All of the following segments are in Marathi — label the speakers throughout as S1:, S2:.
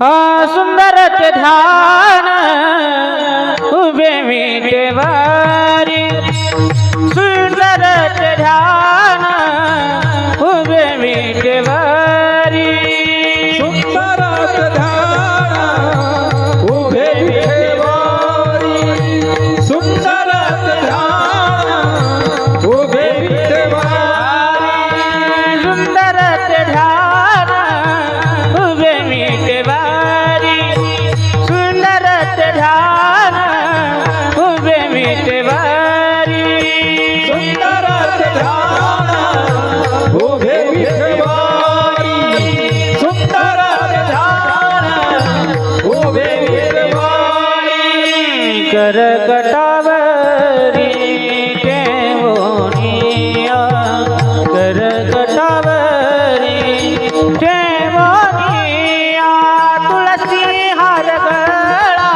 S1: हा सुंदर ध्यान करकटावरी ठेवोनिया करकटावरी ठेवोनिया तुळसी हार गळा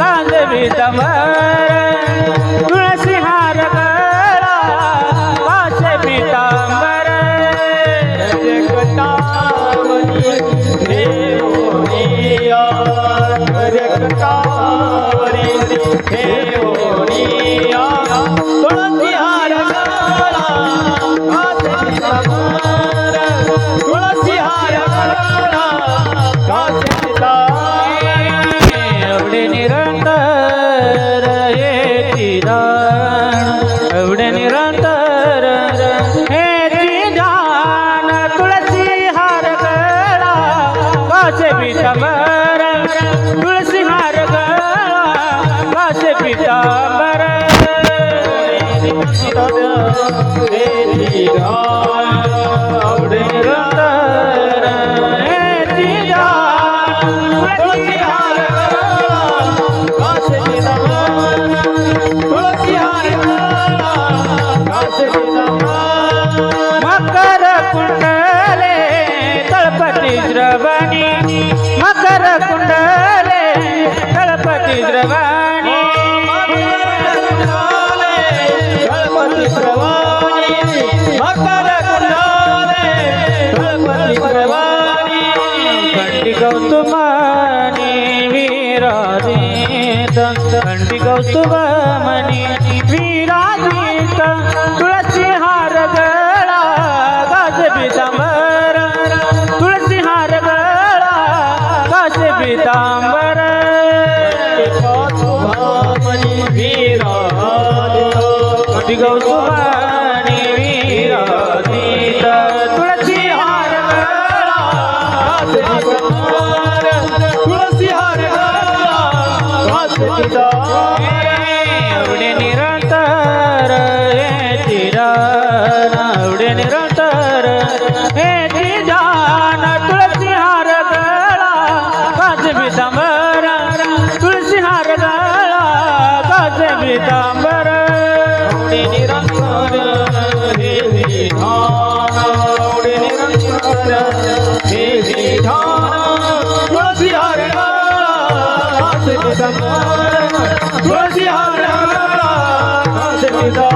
S1: गांधवी तमर
S2: जगतावनी देवोनिया तुळसी हार गळा पितांबर.
S1: कंटी गौतमानी विराजित कंटी गौतमानी
S2: वीरा 别搞事吧 Hare Krishna, Hare Krishna,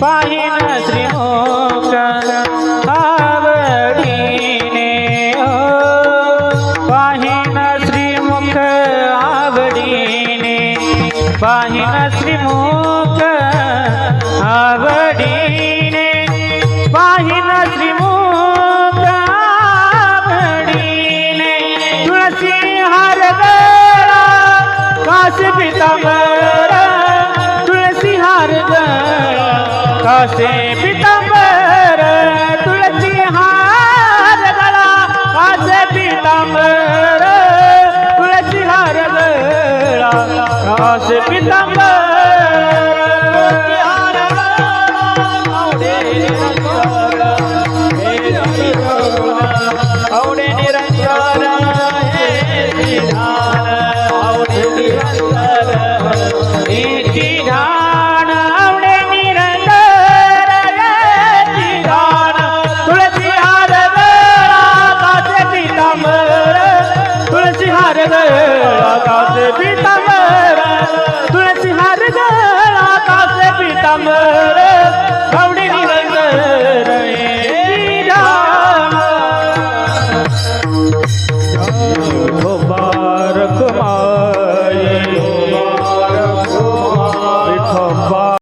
S1: पाहिन श्रीमोक आवडीने ओ पाहिन श्रीमुख आवडीने पाहिन श्रीमुख आवडीने पाहिन श्रीमुख आवडीने तुळसी हार कास पिता असे पितांबर तुळशी हार गळा. असे पितांबर तुळशी हार गळा. असे पितांबर कमर